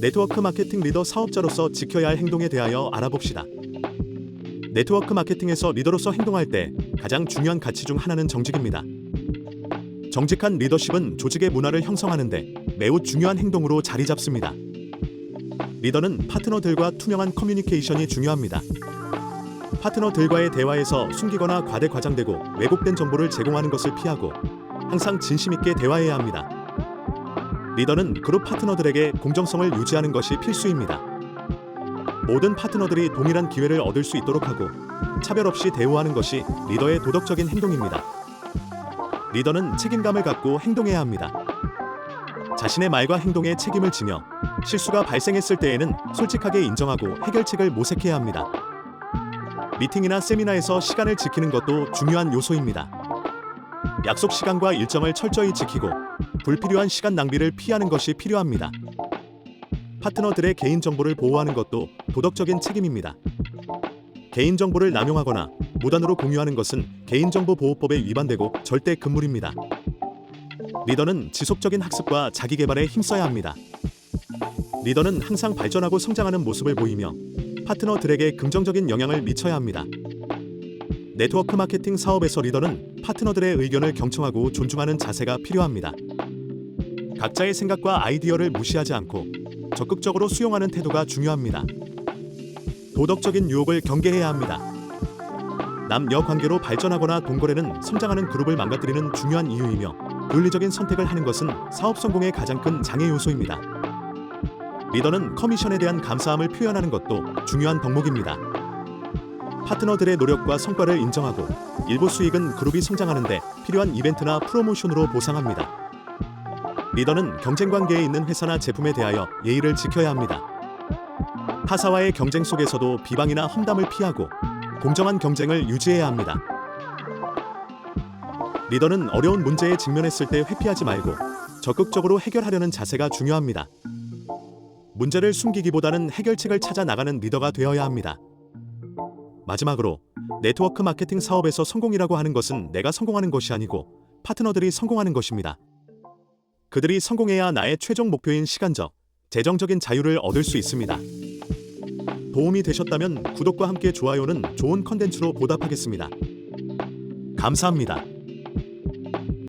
네트워크 마케팅 리더 사업자로서 지켜야 할 행동에 대하여 알아봅시다. 네트워크 마케팅에서 리더로서 행동할 때 가장 중요한 가치 중 하나는 정직입니다. 정직한 리더십은 조직의 문화를 형성하는데 매우 중요한 행동으로 자리 잡습니다. 리더는 파트너들과 투명한 커뮤니케이션이 중요합니다. 파트너들과의 대화에서 숨기거나 과대 과장되고 왜곡된 정보를 제공하는 것을 피하고 항상 진심 있게 대화해야 합니다. 리더는 그룹 파트너들에게 공정성을 유지하는 것이 필수입니다. 모든 파트너들이 동일한 기회를 얻을 수 있도록 하고 차별 없이 대우하는 것이 리더의 도덕적인 행동입니다. 리더는 책임감을 갖고 행동해야 합니다. 자신의 말과 행동에 책임을 지며 실수가 발생했을 때에는 솔직하게 인정하고 해결책을 모색해야 합니다. 미팅이나 세미나에서 시간을 지키는 것도 중요한 요소입니다. 약속 시간과 일정을 철저히 지키고 불필요한 시간 낭비를 피하는 것이 필요합니다. 파트너들의 개인 정보를 보호하는 것도 도덕적인 책임입니다. 개인 정보를 남용하거나 무단으로 공유하는 것은 개인정보보호법에 위반되고 절대 금물입니다. 리더는 지속적인 학습과 자기 개발에 힘써야 합니다. 리더는 항상 발전하고 성장하는 모습을 보이며 파트너들에게 긍정적인 영향을 미쳐야 합니다. 네트워크 마케팅 사업에서 리더는 파트너들의 의견을 경청하고 존중하는 자세가 필요합니다. 각자의 생각과 아이디어를 무시하지 않고 적극적으로 수용하는 태도가 중요합니다. 도덕적인 유혹을 경계해야 합니다. 남녀 관계로 발전하거나 동거래는 성장하는 그룹을 망가뜨리는 중요한 이유이며 논리적인 선택을 하는 것은 사업 성공의 가장 큰 장애 요소입니다. 리더는 커미션에 대한 감사함을 표현하는 것도 중요한 덕목입니다. 파트너들의 노력과 성과를 인정하고 일부 수익은 그룹이 성장하는데 필요한 이벤트나 프로모션으로 보상합니다. 리더는 경쟁 관계에 있는 회사나 제품에 대하여 예의를 지켜야 합니다. 타사와의 경쟁 속에서도 비방이나 험담을 피하고 공정한 경쟁을 유지해야 합니다. 리더는 어려운 문제에 직면했을 때 회피하지 말고 적극적으로 해결하려는 자세가 중요합니다. 문제를 숨기기보다는 해결책을 찾아 나가는 리더가 되어야 합니다. 마지막으로 네트워크 마케팅 사업에서 성공이라고 하는 것은 내가 성공하는 것이 아니고 파트너들이 성공하는 것입니다. 그들이 성공해야 나의 최종 목표인 시간적, 재정적인 자유를 얻을 수 있습니다. 도움이 되셨다면 구독과 함께 좋아요는 좋은 컨텐츠로 보답하겠습니다. 감사합니다.